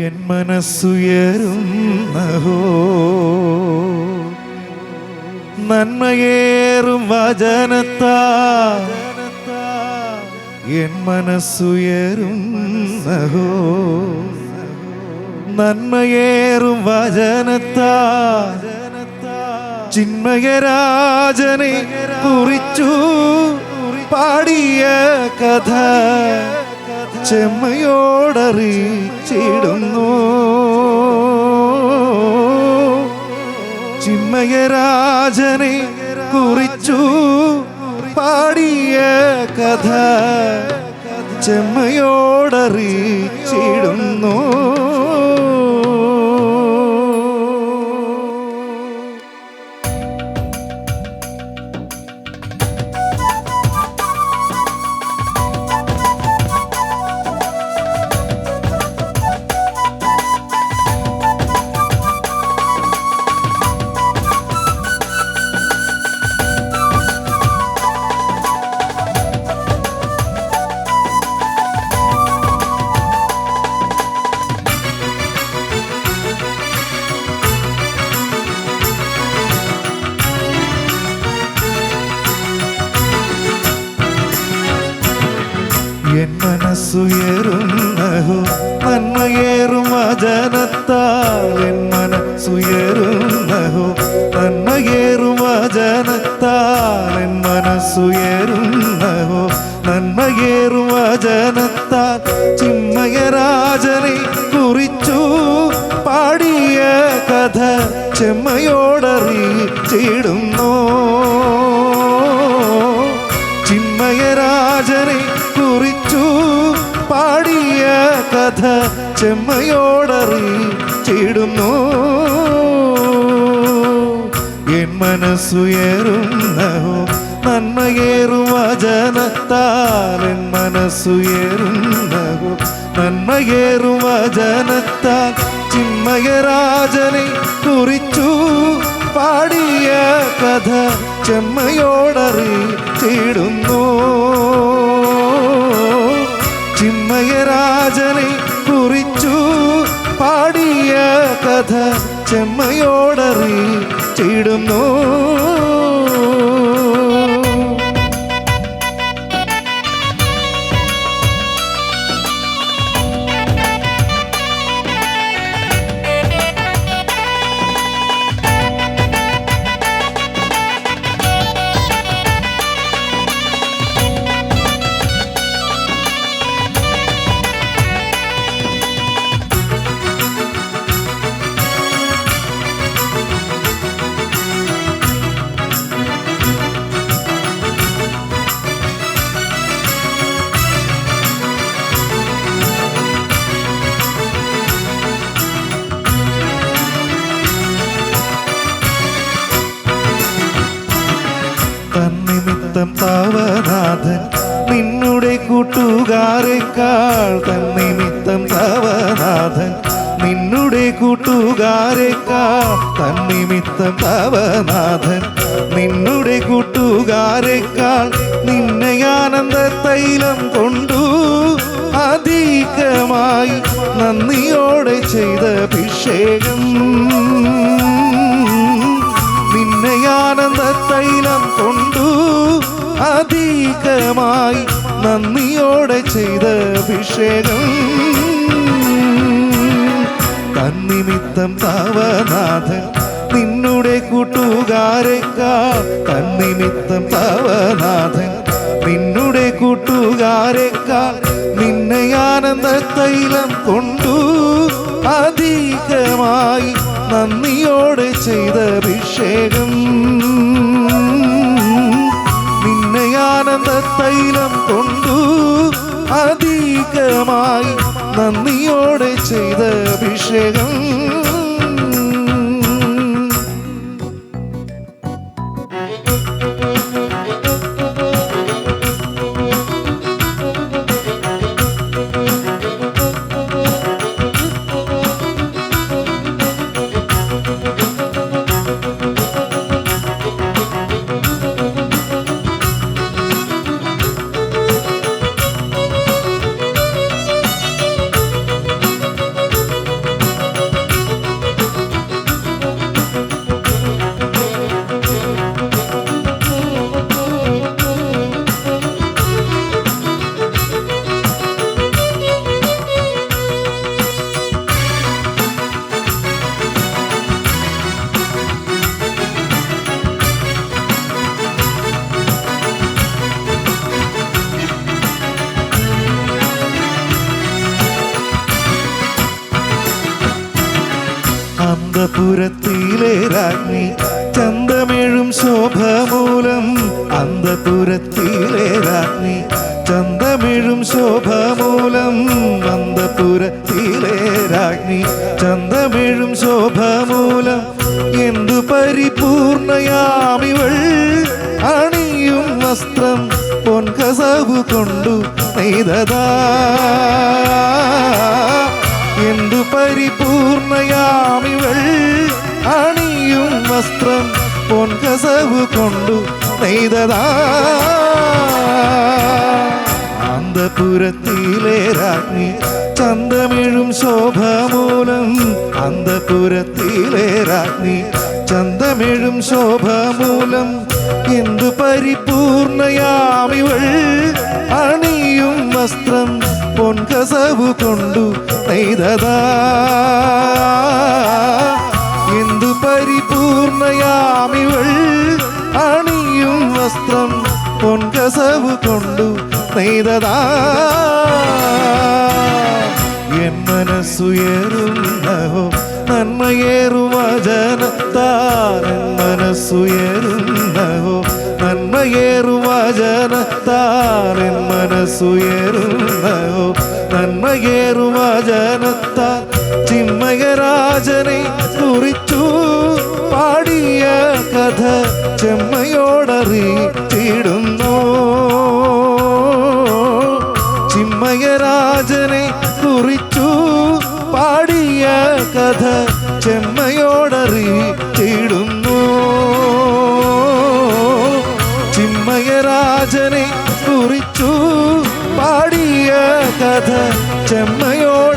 N മനസ്സുയരുന്നഹോ. നന്മയേറും വചനത്താ. N മനസ്സുയരുന്നഹോ. നന്മയേറും വചനത്താ. ചിന്മയരാജനെ കുറിച്ചു പാടിയ കഥ. ചെമ്മയോടറിച്ചിടുന്നു ചിമ്മയരാജനെ കുറിച്ചു പാടിയ കഥ ചെമ്മയോടറിച്ചിടുന്നു മനസ്സുയരുന്നഹോ നന്മയേറും വചനത്താൽ എൻ മനസ്സുയരുന്നഹോ കുറിച്ചു പാടിയ കഥ ചെമ്മയോടറിയിച്ചിടുന്നു. കഥ ചെമ്മയോടറിയിച്ചിടുന്നു എൻ മനസ്സുയരുന്നഹോ നന്മയേറും വചനത്താൽ. എൻ മനസ്സുയരുന്നഹോ നന്മയേറും വചനത്താൽ. ചിന്മയരാജനെ കുറിച്ചു പാടിയ കഥ ചെമ്മയോടറിയിച്ചിടുന്നു ചിന്മയരാജനെ കുറിച്ചു പാടിയ കഥ ചെമ്മയോടറിയിച്ചിടുന്നു തന്നിമിത്തം താവനാഥൻ നിന്നുടെ കൂട്ടുകാരെക്കാൾ തന്നിമിത്തം താവനാഥൻ നിന്നുടെ കൂട്ടുകാരെക്കാൾ തന്നിമിത്തം താവനാഥൻ നിന്നുടെ കൂട്ടുകാരെക്കാൾ നിന്നെ ആനന്ദ തൈലം കൊണ്ടു അധികമായി നന്ദിയോടെ ചെയ്ത അഭിഷേകം. നിന്നെ ആനന്ദ തൈലം കൊണ്ടു അധികമായി നന്ദിയോടെ ചെയ്ത അഭിഷേകം. തന്നിമിത്തം താവനാഥൻ നിന്നുടെ കൂട്ടുകാരേക്കാ. തന്നിമിത്തം താവനാഥൻ നിന്നുടെ കൂട്ടുകാരെക്കാൾ നിന്നെ ആനന്ദ തൈലം കൊണ്ടു അധികമായി നന്ദിയോടെ ചെയ്ത അഭിഷേകം. തൈലം കൊണ്ടു അധികമായി നന്ദിയോടെ ചെയ്ത അഭിഷേകം. അന്തപുരത്തിലെ രാജ്ഞി ചന്തമേഴും ശോഭമൂലം. അന്തപുരത്തിലെ രാജ്ഞി ചന്തമിഴും ശോഭമൂലം. അന്തപുരത്തിലെ രാജ്ഞി ചന്തമിഴും ശോഭമൂലം. എന്തു പരിപൂർണയാമിവൾ അണിയും വസ്ത്രം പൊൻകസവു കൊണ്ടു നെയ്തതാ. എന്തു പരിപൂർണയാമിവൾ അണിയും വസ്ത്രം പൊൻകസവ് കൊണ്ടു നെയ്തതാ. അന്തപുരത്തിലെ രാജ്ഞി ചന്തമിഴും ശോഭമൂലം. അന്തപുരത്തിലെ രാജ്ഞി ചന്തമിഴും ശോഭമൂലം. എന്തു പരിപൂർണയാമിവൾ അണിയും വസ്ത്രം പൊൻകസവു കൊണ്ടു നെയ്തതാ എന്തു പരിപൂർണയാമിവൾ അണിയും വസ്ത്രം പൊൻകസവു കൊണ്ടു നെയ്തതാ എൻ മനസ്സുയരുന്നഹോ നന്മയേറും വചനത്താൽ എൻ മനസ്സുയരുന്നഹോ നന്മയേറും വചനത്താൽ മനസ്സുയരുന്നോ നന്മയേറു വചനത്താൻ ചിന്മയരാജനെ കുറിച്ചു പാടിയ കഥ ചെമ്മയോടറിയിടുന്നു ചിന്മയരാജനെ കുറിച്ചു പാടിയ കഥ ചെമ്മയോടറിയിടുന്നു പാടിയ കഥ ചെമ്മയോടറിയിടുന്നു